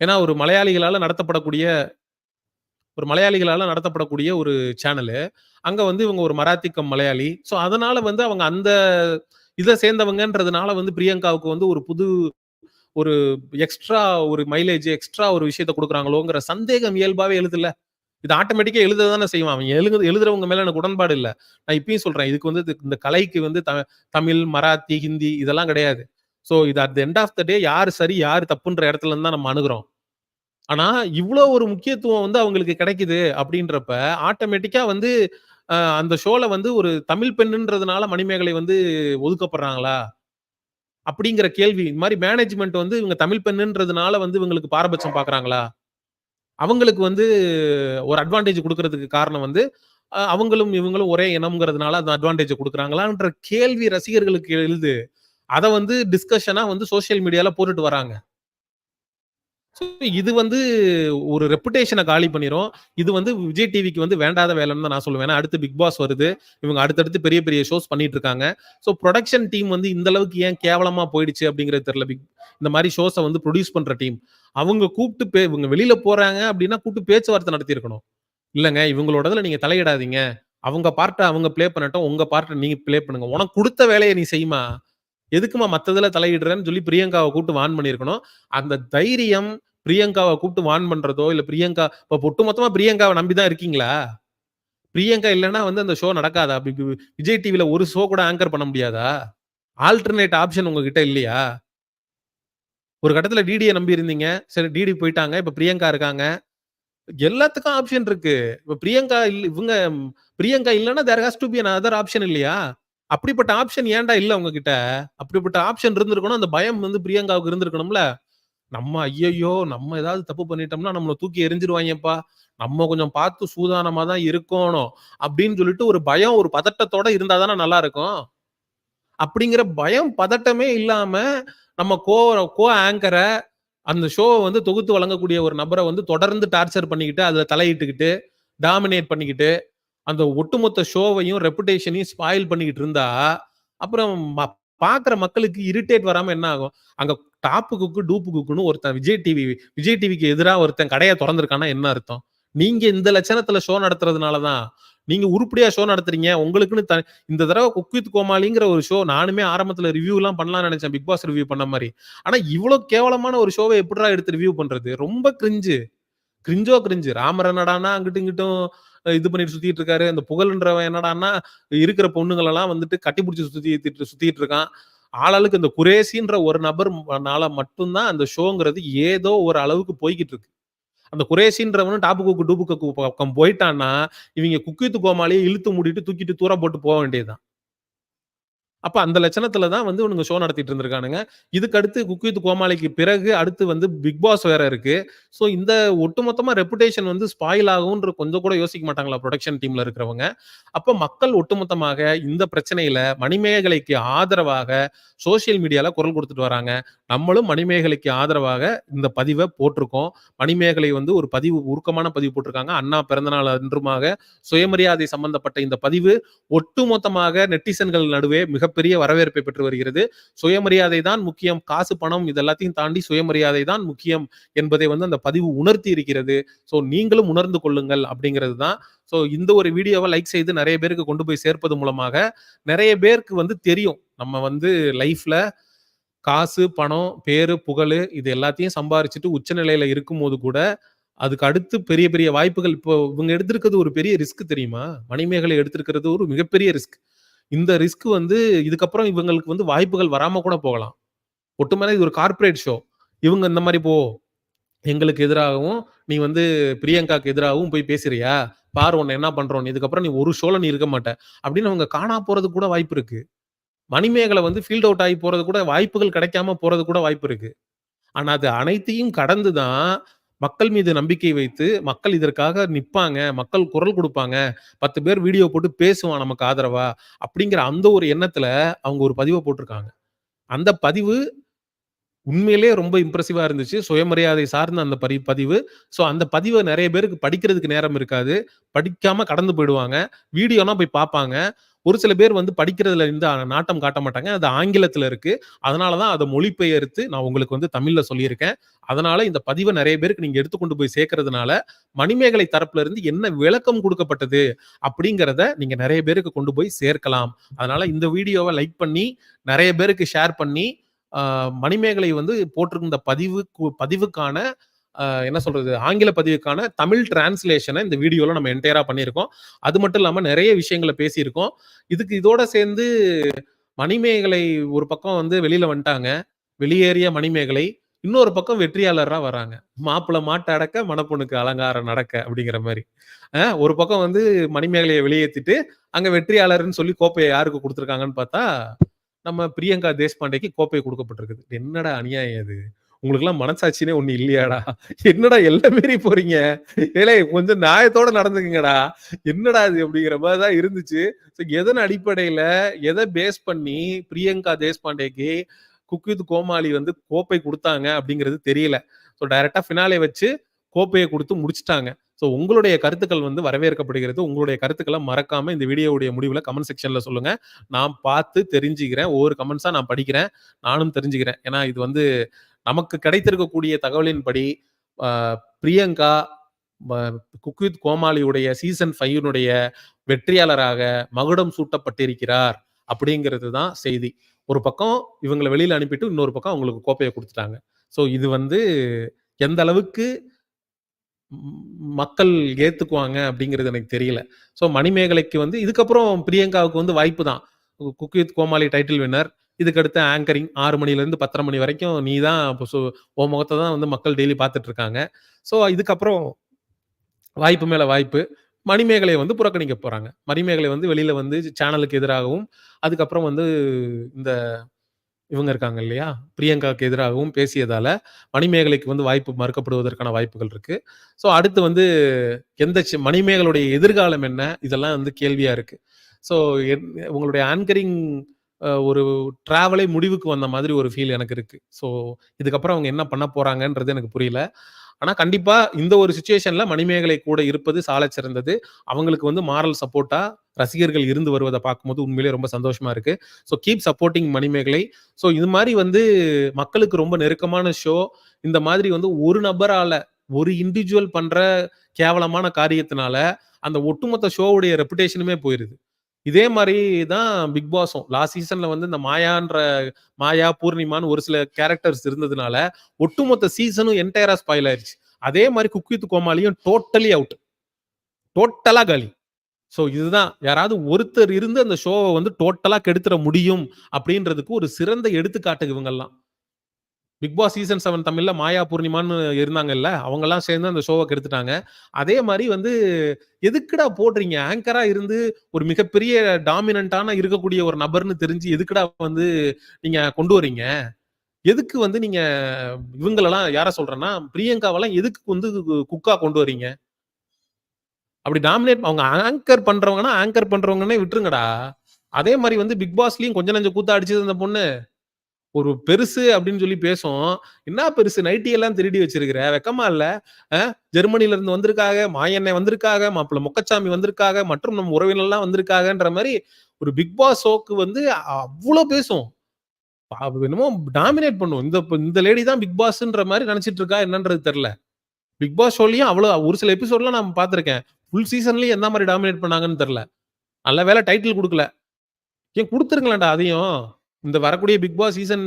ஏன்னா ஒரு மலையாளிகளால நடத்தப்படக்கூடிய ஒரு மலையாளிகளால நடத்தப்படக்கூடிய ஒரு சேனலு. அங்க வந்து இவங்க ஒரு மராத்திக்கம் மலையாளி. ஸோ அதனால வந்து அவங்க அந்த இதை சேர்ந்தவங்கன்றதுனால வந்து பிரியங்காவுக்கு வந்து ஒரு புது ஒரு எக்ஸ்ட்ரா ஒரு மைலேஜ், எக்ஸ்ட்ரா ஒரு விஷயத்த கொடுக்குறாங்களோங்கிற சந்தேகம் இயல்பாவே எழுதுல்ல. இது ஆட்டோமேட்டிக்கா எழுத தானே செய்வான். அவன் எழுது எழுதுறவங்க மேல எனக்கு உடன்பாடு இல்லை நான் இப்பயும் சொல்றேன். இதுக்கு வந்து இந்த கலைக்கு வந்து த தமிழ், மராத்தி, ஹிந்தி இதெல்லாம் கிடையாது. ஸோ இது at the end of the day யார் சரி, யார் தப்புன்ற இடத்துல இருந்து தான் நம்ம அணுகிறோம் ஆனா, இவ்வளோ ஒரு முக்கியத்துவம் வந்து அவங்களுக்கு கிடைக்குது அப்படின்றப்ப, ஆட்டோமேட்டிக்கா வந்து அந்த ஷோல வந்து ஒரு தமிழ் பெண்ணுன்றதுனால மணிமேகலை வந்து ஒதுக்கப்படுறாங்களா? அப்படிங்கிற கேள்வி. இந்த மாதிரி மேனேஜ்மெண்ட் வந்து இவங்க தமிழ் பெண்ணுன்றதுனால வந்து இவங்களுக்கு பாரபட்சம் பார்க்குறாங்களா? அவங்களுக்கு வந்து ஒரு அட்வான்டேஜ் கொடுக்கறதுக்கு காரணம் வந்து, அவங்களும் இவங்களும் ஒரே இனம்ங்கிறதுனால அந்த அட்வான்டேஜ் கொடுக்குறாங்களான்ற கேள்வி ரசிகர்களுக்கு எழுது. அதை வந்து டிஸ்கஷனா வந்து சோசியல் மீடியால போட்டுட்டு வராங்க. இது வந்து ஒரு ரெப்புடேஷனை காலி பண்ணிரும். இது வந்து விஜய் டிவிக்கு வந்து வேண்டாத வேலைன்னு தான் நான் சொல்லுவேன். ஏன்னா அடுத்து பிக் பாஸ் வருது. இவங்க அடுத்தடுத்து பெரிய பெரிய ஷோஸ் பண்ணிட்டு இருக்காங்க. ஸோ ப்ரொடக்ஷன் டீம் வந்து இந்த அளவுக்கு ஏன் கேவலமா போயிடுச்சு அப்படிங்கிறது தெரியல. பிக் இந்த மாதிரி ஷோஸை வந்து ப்ரொடியூஸ் பண்ற டீம். அவங்க கூப்பிட்டு பே இவங்க வெளியில போறாங்க அப்படின்னா கூப்பிட்டு பேச்சுவார்த்தை நடத்தியிருக்கணும். இல்லைங்க இவங்களோடதுல நீங்க தலையிடாதீங்க. அவங்க பார்ட்டை அவங்க ப்ளே பண்ணட்டும். உங்க பார்ட்ட நீங்க ப்ளே பண்ணுங்க. உனக்கு கொடுத்த வேலையை நீ செய்யுமா. எதுக்குமா மத்ததுல தலையிடுறேன்னு சொல்லி பிரியங்காவை கூப்பிட்டு வான் பண்ணியிருக்கணும். அந்த தைரியம் பிரியங்காவை கூப்பிட்டு வான் பண்றதோ, இல்ல பிரியங்கா ஒட்டு ஒட்டுமொத்தமா பிரியங்காவை நம்பி தான் இருக்கீங்களா? பிரியங்கா இல்லைன்னா வந்து அந்த ஷோ நடக்காதா? விஜய் டிவில ஒரு ஷோ கூட ஆங்கர் பண்ண முடியாதா? ஆல்டர்னேட் ஆப்ஷன் உங்ககிட்ட இல்லையா? ஒரு கட்டத்துல டிடியை நம்பி இருந்தீங்க. சரி டிடி போயிட்டாங்க இப்ப பிரியங்கா இருக்காங்க. எல்லாத்துக்கும் ஆப்ஷன் இருக்கு. இப்ப பிரியங்கா இல்ல இவங்க பிரியங்கா இல்லைன்னா there has to be another option இல்லையா? அப்படிப்பட்ட ஆப்ஷன் ஏன்டா இல்லை உங்ககிட்ட? அப்படிப்பட்ட ஆப்ஷன் இருந்திருக்கணும். அந்த பயம் வந்து பிரியங்காவுக்கு இருந்திருக்கணும்ல. நம்ம ஐயையோ நம்ம ஏதாவது தப்பு பண்ணிட்டோம்னா, நம்மள தூக்கி எரிஞ்சிருவாங்கப்பா நம்ம கொஞ்சம் பார்த்து சூதானமா தான் இருக்கணும் அப்படின்னு சொல்லிட்டு ஒரு பயம், ஒரு பதட்டத்தோட இருந்தா தானே நல்லா இருக்கும். அப்படிங்கிற பயம், பதட்டமே இல்லாம நம்ம கோ கோ ஆங்கரை அந்த ஷோவை வந்து தொகுத்து வழங்கக்கூடிய ஒரு நபரை வந்து தொடர்ந்து டார்ச்சர் பண்ணிக்கிட்டு, அதுல தலையிட்டுக்கிட்டு, டாமினேட் பண்ணிக்கிட்டு, அந்த ஒட்டுமொத்த ஷோவையும், ரெப்புடேஷனையும் ஸ்பாயில் பண்ணிக்கிட்டு இருந்தா, அப்புறம் பாக்குற மக்களுக்கு இரிட்டேட் வராம என்ன ஆகும்? அங்க டாப்பு குக்கு, டூப்பு குக்குன்னு ஒருத்தன் விஜய் டிவி விஜய் டிவிக்கு எதிராக ஒருத்தன் கடையை தொறந்திருக்கான்னா என்ன அர்த்தம்? நீங்க இந்த லட்சணத்துல ஷோ நடத்துறதுனாலதான் நீங்க உருப்படியா ஷோ நடத்துறீங்க. உங்களுக்குன்னு த இந்த தடவை குக் வித் கோமாளிங்கிற ஒரு ஷோ நானுமே ஆரம்பத்துல ரிவ்யூலாம் பண்ணலாம் நினைச்சேன் பிக் பாஸ் ரிவ்யூ பண்ண மாதிரி ஆனா இவ்வளவு கேவலமான ஒரு ஷோவை எப்படிடா எடுத்து ரிவ்யூ பண்றது? ரொம்ப கிரிஞ்சு. கிரிஞ்சோ கிரிஞ்சு. ராமர் நடானா அங்கிட்டும் இங்கிட்டும் இது பண்ணிட்டு சுத்திட்டு இருக்காரு. அந்த புகழ்ன்றவன் என்னடான்னா, இருக்கிற பொண்ணுங்களெல்லாம் வந்துட்டு கட்டி பிடிச்சி சுத்தி சுத்திட்டு இருக்கான். ஆளாளுக்கு இந்த குரேஷின்ற ஒரு நபர் மட்டும்தான் அந்த ஷோங்கிறது ஏதோ ஒரு அளவுக்கு போய்கிட்டு இருக்கு. அந்த குரேஷின்றவனும் டாப்பு குக்கு டூப்பு கக்கு பக்கம் போயிட்டான்னா, இவங்க குக்கித்து வித் இழுத்து மூடிட்டு தூக்கிட்டு தூரம் போட்டு போக வேண்டியதுதான் அப்ப அந்த லட்சணத்துல தான் வந்து உனக்கு ஷோ நடத்திட்டு இருந்திருக்கானுங்க. இதுக்கு அடுத்து குக்வித் கோமாளிக்கு பிறகு அடுத்து வந்து பிக் பாஸ் வேற இருக்கு. ஸோ இந்த ஒட்டுமொத்தமா ரெப்புடேஷன் வந்து ஸ்பாயில் ஆகும்ன்ற கொஞ்சம் கூட யோசிக்க மாட்டாங்களா ப்ரொடக்ஷன் டீம்ல இருக்கிறவங்க. அப்ப மக்கள் ஒட்டுமொத்தமாக இந்த பிரச்சனையில மணிமேகலைக்கு ஆதரவாக சோசியல் மீடியால குரல் கொடுத்துட்டு வராங்க. நம்மளும் மணிமேகலைக்கு ஆதரவாக இந்த பதிவை போட்டிருக்கோம். மணிமேகலை வந்து ஒரு பதிவு உருக்கமான பதிவு போட்டிருக்காங்க. அண்ணா பிறந்தநாள் அன்றுமாக சுயமரியாதை சம்பந்தப்பட்ட இந்த பதிவு ஒட்டுமொத்தமாக நெட்டிசன்கள் நடுவே மிகப்பெரிய வரவேற்பை பெற்று வருகிறது. சுயமரியாதை தான் முக்கியம். காசு, பணம் இது எல்லாத்தையும் தாண்டி சுயமரியாதை தான் முக்கியம் என்பதை வந்து அந்த பதிவு உணர்த்தி இருக்கிறது. ஸோ நீங்களும் உணர்ந்து கொள்ளுங்கள் அப்படிங்கிறது தான். ஸோ இந்த ஒரு வீடியோவை லைக் செய்து நிறைய பேருக்கு கொண்டு போய் சேர்ப்பது மூலமாக, நிறைய பேருக்கு வந்து தெரியும். நம்ம வந்து லைஃப்ல காசு, பணம், பேரு, புகழு இது எல்லாத்தையும் சம்பாரிச்சுட்டு உச்சநிலையில இருக்கும்போது கூட, அதுக்கு அடுத்து பெரிய பெரிய வாய்ப்புகள் இப்போ இவங்க எடுத்திருக்கிறது ஒரு பெரிய ரிஸ்க் தெரியுமா? மணிமேகலை எடுத்திருக்கிறது ஒரு மிகப்பெரிய ரிஸ்க். இந்த ரிஸ்க் வந்து இதுக்கப்புறம் இவங்களுக்கு வந்து வாய்ப்புகள் வராம கூட போகலாம். ஒட்டுமேல இது ஒரு கார்ப்பரேட் ஷோ. இவங்க இந்த மாதிரி போ. எங்களுக்கு எதிராகவும், நீ வந்து பிரியங்காக்கு எதிராகவும் போய் பேசுறியா? பாரு உன்னை என்ன பண்றோம்னு. இதுக்கப்புறம் நீ ஒரு ஷோல நீ இருக்க மாட்ட. அப்படின்னு அவங்க காணா போறது கூட வாய்ப்பு இருக்கு. மணிமேகலை வந்து ஃபீல்ட் அவுட் ஆகி போறது கூட வாய்ப்புகள் கிடைக்காம போறது கூட வாய்ப்பு இருக்கு. ஆனா அது அனைத்தையும் கடந்து தான் மக்கள் மீது நம்பிக்கை வைத்து, மக்கள் இதற்காக நிற்பாங்க மக்கள் குரல் கொடுப்பாங்க பத்து பேர் வீடியோ போட்டு பேசுவான் நமக்கு ஆதரவா, அப்படிங்கிற அந்த ஒரு எண்ணத்துல அவங்க ஒரு பதிவை போட்டிருக்காங்க. அந்த பதிவு உண்மையிலேயே ரொம்ப இம்ப்ரெசிவா இருந்துச்சு. சுயமரியாதை சார்ந்த அந்த பரி பதிவு. ஸோ அந்த பதிவை நிறைய பேருக்கு படிக்கிறதுக்கு நேரம் இருக்காது. படிக்காம கடந்து போயிடுவாங்க. வீடியோனா போய் பார்ப்பாங்க. ஒரு சில பேர் வந்து படிக்கிறதுல இந்த நாட்டம் காட்ட மாட்டாங்க. அது ஆங்கிலத்துல இருக்கு. அதனால தான் அதை மொழிபெயர்த்து நான் உங்களுக்கு வந்து தமிழ்ல சொல்லியிருக்கேன். அதனால இந்த பதிவை நிறைய பேருக்கு நீங்க எடுத்து கொண்டு போய் சேர்க்கறதுனால மணிமேகலை தரப்புல இருந்து என்ன விளக்கம் கொடுக்கப்பட்டது அப்படிங்கிறத நீங்க நிறைய பேருக்கு கொண்டு போய் சேர்க்கலாம். அதனால இந்த வீடியோவை லைக் பண்ணி, நிறைய பேருக்கு ஷேர் பண்ணி, மணிமேகலை வந்து போட்டிருந்த பதிவுக்கு பதிவுக்கான என்ன சொல்றது? ஆங்கில பதிவுக்கான தமிழ் டிரான்ஸ்லேஷனை இந்த வீடியோவில் நம்ம என்டையராக பண்ணியிருக்கோம். அது மட்டும் இல்லாமல் நிறைய விஷயங்கள பேசியிருக்கோம். இதுக்கு இதோட சேர்ந்து மணிமேகலை ஒரு பக்கம் வந்து வெளியில் வந்துட்டாங்க. வெளியேறிய மணிமேகலை. இன்னொரு பக்கம் வெற்றியாளராக வராங்க. மாப்பிள்ளை மாட்டை அடக்க, மணப்பொண்ணுக்கு அலங்காரம் நடக்க அப்படிங்கிற மாதிரி ஒரு பக்கம் வந்து மணிமேகலையை வெளியேற்றிட்டு அங்கே வெற்றியாளர்னு சொல்லி கோப்பையை யாருக்கு கொடுத்துருக்காங்கன்னு பார்த்தா, நம்ம பிரியங்கா தேஷ்பாண்டேக்கு கோப்பை கொடுக்கப்பட்டிருக்குது என்னடா அநியாயம் இது? உங்களுக்கெல்லாம் மனசாட்சின்னே ஒண்ணு இல்லையாடா? என்னடா எல்லாம் மீறி போறீங்க? ஏலேய் கொஞ்சம் நியாயத்தோட நடந்துக்குங்கடா என்னடா இது? அப்படிங்கிற மாதிரி தான் இருந்துச்சு. ஸோ எதன் அடிப்படையில, எதை பேஸ் பண்ணி பிரியங்கா தேஷ்பாண்டேக்கு குக்வித் கோமாளி வந்து கோப்பை கொடுத்தாங்க அப்படிங்கிறது தெரியல. ஸோ டைரக்டா ஃபினாலே வச்சு கோப்பையை கொடுத்து முடிச்சுட்டாங்க. ஸோ உங்களுடைய கருத்துக்கள் வந்து வரவேற்கப்படுகிறது. உங்களுடைய கருத்துக்களை மறக்காம இந்த வீடியோவுடைய முடிவில் கமெண்ட் செக்ஷன்ல சொல்லுங்க. நான் பார்த்து தெரிஞ்சுக்கிறேன். ஒவ்வொரு கமெண்ட்ஸாக நான் படிக்கிறேன். நானும் தெரிஞ்சுக்கிறேன். ஏன்னா இது வந்து நமக்கு கிடைத்திருக்கக்கூடிய தகவலின்படி, Priyanka cook with cook with கோமாளியுடைய season ஃபைவனுடைய வெற்றியாளராக மகுடம் சூட்டப்பட்டிருக்கிறார். அப்படிங்கிறது தான் செய்தி. ஒரு பக்கம் இவங்களை வெளியில் அனுப்பிட்டு, இன்னொரு பக்கம் அவங்களுக்கு கோப்பையை கொடுத்துட்டாங்க ஸோ இது வந்து எந்த அளவுக்கு மக்கள் ஏத்துக்குவாங்க அப்படிங்கிறது எனக்கு தெரியல. ஸோ மணிமேகலைக்கு வந்து இதுக்கப்புறம் பிரியங்காவுக்கு வந்து வாய்ப்பு தான். Cook with Comali title winner. இதுக்கு ஆங்கரிங் ஆறு மணிலேருந்து பத்தரை மணி வரைக்கும் நீ தான் இப்ப சு உன் முகத்தை தான் வந்து மக்கள் டெய்லி பார்த்துட்டு இருக்காங்க. ஸோ இதுக்கப்புறம் வாய்ப்பு மேல வாய்ப்பு. மணிமேகலை வந்து புறக்கணிக்க போறாங்க. மணிமேகலை வந்து வெளியில வந்து சேனலுக்கு எதிராகவும், அதுக்கப்புறம் வந்து இந்த இவங்க இருக்காங்க இல்லையா? பிரியங்காவுக்கு எதிராகவும் பேசியதால, மணிமேகலைக்கு வந்து வாய்ப்பு மறுக்கப்படுவதற்கான வாய்ப்புகள் இருக்கு. ஸோ அடுத்து வந்து எந்த சி மணிமேகலுடைய எதிர்காலம் என்ன? இதெல்லாம் வந்து கேள்வியா இருக்கு. ஸோ என் உங்களுடைய ஆங்கரிங் ஒரு ட்ராவலே முடிவுக்கு வந்த மாதிரி ஒரு ஃபீல் எனக்கு இருக்கு. ஸோ இதுக்கப்புறம் அவங்க என்ன பண்ண போறாங்கன்றது எனக்கு புரியல. ஆனால் கண்டிப்பாக இந்த ஒரு சுச்சுவேஷனில் மணிமேகலை கூட இருப்பது சாலை சிறந்தது. அவங்களுக்கு வந்து மாரல் சப்போர்ட்டா ரசிகர்கள் இருந்து வருவதை பார்க்கும்போது உண்மையிலேயே ரொம்ப சந்தோஷமா இருக்கு. So keep supporting Manimegalai. So இது மாதிரி வந்து மக்களுக்கு ரொம்ப நெருக்கமான ஷோ. இந்த மாதிரி வந்து ஒரு நபரால, ஒரு இண்டிவிஜுவல் பண்ற கேவலமான காரியத்தினால, அந்த ஒட்டுமொத்த ஷோவுடைய ரெப்புடேஷனுமே போயிருது. இதே மாதிரி தான் பிக் பாஸும். லாஸ்ட் சீசன்ல வந்து இந்த மாயான்ற மாயா, பூர்ணிமான்னு ஒரு சில கேரக்டர்ஸ் இருந்ததுனால, ஒட்டுமொத்த சீசனும் என்டையரா ஸ்பாயில் ஆயிடுச்சு அதே மாதிரி குக் வித் கோமாளியும் டோட்டலி அவுட். டோட்டலா காலி. ஸோ இதுதான் யாராவது ஒருத்தர் இருந்து அந்த ஷோவை வந்து டோட்டலா கெடுத்துட முடியும் அப்படின்றதுக்கு ஒரு சிறந்த எடுத்துக்காட்டு இவங்கெல்லாம். பிக் பாஸ் சீசன் செவன் தமிழ்ல மாயா பூர்ணிமான்னு இருந்தாங்கல்ல, அவங்கெல்லாம் சேர்ந்து அந்த ஷோவை கெடுத்துட்டாங்க. அதே மாதிரி வந்து எதுக்குடா போடுறீங்க? ஆங்கரா இருந்து ஒரு மிகப்பெரிய டாமினண்டான இருக்கக்கூடிய ஒரு நபர்னு தெரிஞ்சு எதுக்குடா வந்து நீங்க கொண்டு வரீங்க? எதுக்கு வந்து நீங்க இவங்களெல்லாம் யார சொல்றேன்னா, பிரியங்காவெல்லாம் எதுக்கு வந்து குக்கா கொண்டு வரீங்க? அப்படி டாமினேட் அவங்க ஆங்கர் பண்றவங்கன்னா, ஆங்கர் பண்றவங்கன்னே விட்டுருங்கடா. அதே மாதிரி வந்து பிக் பாஸ்லயும் கொஞ்ச நஞ்ச கூத்தா அடிச்சது அந்த பொண்ணு. ஒரு பெருசு அப்படின்னு சொல்லி பேசும். என்ன பெருசு நைட்டி எல்லாம் திருடி வச்சிருக்கிற? வெக்கமா இல்ல? ஜெர்மனில இருந்து வந்திருக்காக, மாயண்ணை வந்திருக்காக, மாப்பிள்ள மொக்கச்சாமி வந்திருக்காக, மற்றும் நம் உறவினர்லாம் வந்திருக்காகன்ற மாதிரி ஒரு பிக் பாஸ் ஷோக்கு வந்து அவ்வளோ பேசும். என்னமோ டாமினேட் பண்ணும். இந்த இந்த லேடி தான் பிக் பாஸ்ன்ற மாதிரி நினைச்சிட்டு இருக்கா என்னன்றது தெரியல. பிக் பாஸ் ஷோலையும் அவ்வளோ ஒரு சில எபிசோட்லாம் நான் பார்த்துருக்கேன். ஃபுல் சீசன்லயும் எந்த மாதிரி டாமினேட் பண்ணாங்கன்னு தெரியல. நல்ல வேலை டைட்டில் கொடுக்கல ஏன் கொடுத்துருங்களேன்டா அதையும். இந்த வரக்கூடிய பிக் பாஸ் சீசன்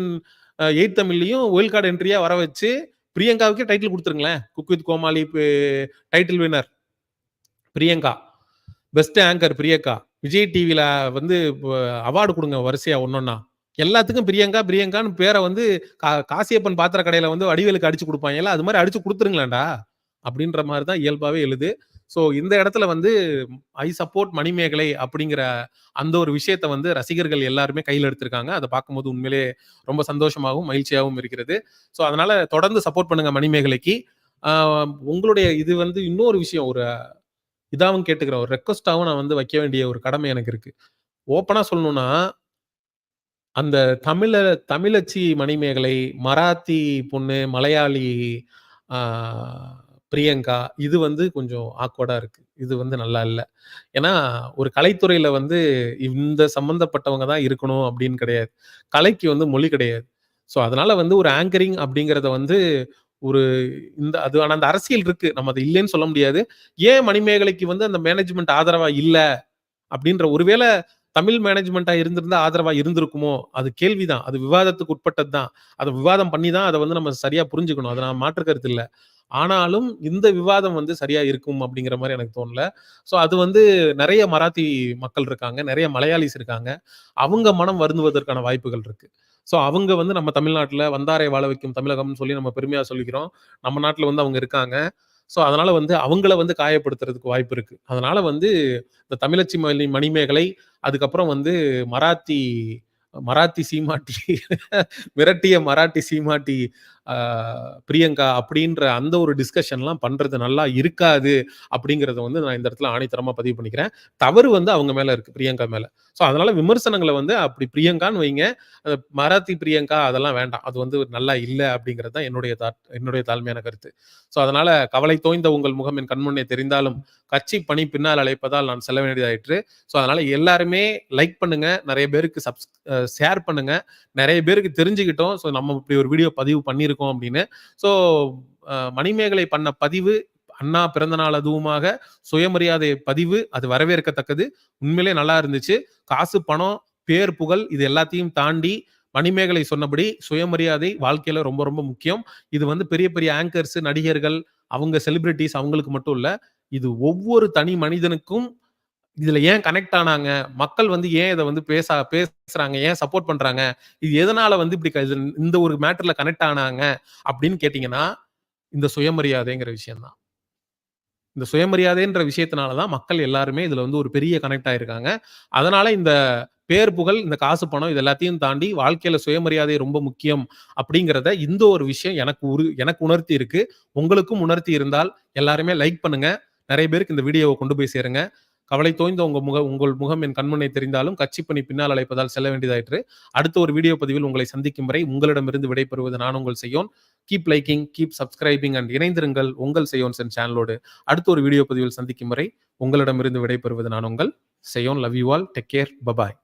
எயிட் தமிழ்லையும் ஒயில் கார்டு என்ட்ரியா வர வச்சு, பிரியங்காவுக்கே title கொடுத்துருங்களேன் cook with Comali title winner. Priyanka. Best anchor Priyanka. Vijay டிவியில வந்து அவார்டு கொடுங்க வரிசையா ஒன்னொன்னா எல்லாத்துக்கும் பிரியங்கா, பிரியங்கான்னு பேரை வந்து கா காசியப்பன் பாத்திர கடையில வந்து வடிவேலுக்கு அடிச்சு குடுப்பாங்கல்ல, அது மாதிரி அடிச்சு கொடுத்துருங்களேன்டா அப்படின்ற மாதிரி தான் இயல்பாவே எழுது. ஸோ இந்த இடத்துல வந்து ஐ சப்போர்ட் மணிமேகலை அப்படிங்கிற அந்த ஒரு விஷயத்த வந்து ரசிகர்கள் எல்லாருமே கையில் எடுத்திருக்காங்க. அதை பார்க்கும்போது உண்மையிலே ரொம்ப சந்தோஷமாகவும் மகிழ்ச்சியாகவும் இருக்கிறது. ஸோ அதனால தொடர்ந்து சப்போர்ட் பண்ணுங்க மணிமேகலைக்கு. உங்களுடைய இது வந்து இன்னொரு விஷயம் ஒரு இதாகவும் கேட்டுக்கிறேன். ஒரு ரெக்வஸ்டாகவும் நான் வந்து வைக்க வேண்டிய ஒரு கடமை எனக்கு இருக்கு. ஓப்பனாக சொல்லணும்னா அந்த தமிழ தமிழச்சி மணிமேகலை, மராத்தி பொண்ணு, மலையாளி பிரியங்கா இது வந்து கொஞ்சம் ஆக்வர்டாக இருக்குது இது வந்து நல்லா இல்லை ஏன்னா, ஒரு கலைத்துறையில் வந்து இந்த சம்மந்தப்பட்டவங்க தான் இருக்கணும் அப்படின்னு கிடையாது. கலைக்கு வந்து மொழி கிடையாது. ஸோ அதனால் வந்து ஒரு ஆங்கரிங் அப்படிங்கிறத வந்து ஒரு இந்த அது ஆனால் அந்த அரசியல் இருக்குது நம்ம அதை இல்லைன்னு சொல்ல முடியாது. ஏன் மணிமேகலைக்கு வந்து அந்த மேனேஜ்மெண்ட் ஆதரவாக இல்லை அப்படின்ற ஒருவேளை தமிழ் மேனேஜ்மெண்ட்டாக இருந்திருந்தா ஆதரவாக இருந்திருக்குமோ? அது கேள்விதான். அது விவாதத்துக்கு உட்பட்டது தான். அதை விவாதம் பண்ணி தான் அதை வந்து நம்ம சரியாக புரிஞ்சுக்கணும். அதை நான் மாற்று கருத்து இல்லை ஆனாலும் இந்த விவாதம் வந்து சரியா இருக்கும் அப்படிங்கிற மாதிரி எனக்கு தோணல. ஸோ அது வந்து நிறைய மராத்தி மக்கள் இருக்காங்க. நிறைய மலையாளிஸ் இருக்காங்க. அவங்க மனம் வருந்துவதற்கான வாய்ப்புகள் இருக்கு. ஸோ அவங்க வந்து நம்ம தமிழ்நாட்டில் வந்தாரை வாழ வைக்கும் தமிழகம்னு சொல்லி நம்ம பெருமையா சொல்லிக்கிறோம். நம்ம நாட்டில் வந்து அவங்க இருக்காங்க. ஸோ அதனால வந்து அவங்கள வந்து காயப்படுத்துறதுக்கு வாய்ப்பு இருக்கு. அதனால வந்து இந்த தமிழச்சி மணி மணிமேகலை, அதுக்கப்புறம் வந்து மராத்தி மராத்தி சீமாட்டி மிரட்டிய மராட்டி சீமாட்டி பிரியங்கா அப்படின்ற அந்த ஒரு டிஸ்கஷன்லாம் பண்ணுறது நல்லா இருக்காது அப்படிங்கிறத வந்து நான் இந்த இடத்துல ஆணைத்தரமாக பதிவு பண்ணிக்கிறேன். தவறு வந்து அவங்க மேலே இருக்குது பிரியங்கா மேலே ஸோ அதனால் விமர்சனங்களை வந்து அப்படி பிரியங்கான்னு வைங்க. அந்த மராத்தி பிரியங்கா அதெல்லாம் வேண்டாம். அது வந்து நல்லா இல்லை அப்படிங்கிறது தான் என்னுடைய தாட் என்னுடைய தாழ்மையான கருத்து. ஸோ அதனால் கவலை தோய்ந்த உங்கள் முகம் என் கண்முன்னே தெரிந்தாலும், கட்சி பணி பின்னால் அழைப்பதால் நான் செல்ல வேண்டியதாயிற்று. ஸோ அதனால் எல்லாருமே லைக் பண்ணுங்க. நிறைய பேருக்கு சப்ஸ் ஷேர் பண்ணுங்க. நிறைய பேருக்கு தெரிஞ்சுக்கிட்டோம். ஸோ நம்ம இப்படி ஒரு வீடியோ பதிவு பண்ணியிருக்கோம் அப்படின்னு. ஸோ மணிமேகலை பண்ண பதிவு அண்ணா பிறந்தநாள் அதுவுமாக சுயமரியாதை பதிவு அது வரவேற்கத்தக்கது. உண்மையிலேயே நல்லா இருந்துச்சு. காசு, பணம், பேர், புகழ் இது எல்லாத்தையும் தாண்டி மணிமேகலை சொன்னபடி சுயமரியாதை வாழ்க்கையில ரொம்ப ரொம்ப முக்கியம். இது வந்து பெரிய பெரிய ஆங்கர்ஸ், நடிகர்கள், அவங்க செலிபிரிட்டீஸ் அவங்களுக்கு மட்டும் இல்லை இது ஒவ்வொரு தனி மனிதனுக்கும் இதுல ஏன் கனெக்ட் ஆனாங்க? மக்கள் வந்து ஏன் இதை வந்து பேச பேசுறாங்க? ஏன் சப்போர்ட் பண்றாங்க? இது எதனால வந்து இப்படி க இந்த ஒரு மேட்டர்ல கனெக்ட் ஆனாங்க? அப்படின்னு கேட்டீங்கன்னா, இந்த சுயமரியாதைங்கிற விஷயம்தான் இந்த சுயமரியாதைன்ற விஷயத்தினால தான் மக்கள் எல்லாருமே இதுல வந்து ஒரு பெரிய கனெக்ட் ஆயிருக்காங்க. அதனால இந்த பேர், புகழ், இந்த காசு, பணம் இது எல்லாத்தையும் தாண்டி வாழ்க்கையில சுயமரியாதை ரொம்ப முக்கியம் அப்படிங்கிறத இந்த ஒரு விஷயம் எனக்கு உரு எனக்கு உணர்த்தி இருக்கு. உங்களுக்கும் உணர்த்தி இருந்தால் எல்லாருமே லைக் பண்ணுங்க. நிறைய பேருக்கு இந்த வீடியோவை கொண்டு போய் சேருங்க. கவலை தோய்ந்த உங்க முக உங்கள் முகம் என் கண்முன்னே தெரிந்தாலும் கட்சி பணி பின்னால் அழைப்பதால் செல்ல வேண்டியதாயிற்று. அடுத்த ஒரு வீடியோ பதிவில் உங்களை சந்திக்கும் வரை உங்களிடமிருந்து விடைபெறுவது நான் உங்கள் Seyyon. Keep liking, keep subscribing and இணைந்திருங்கள் உங்கள் செய்யோன் சென் சேனலோடு. அடுத்த ஒரு வீடியோ பதிவில் சந்திக்கும் வரை உங்களிடமிருந்து விடைபெறுவது நான் உங்கள் Seyyon. Love you all. Take care. Bye bye.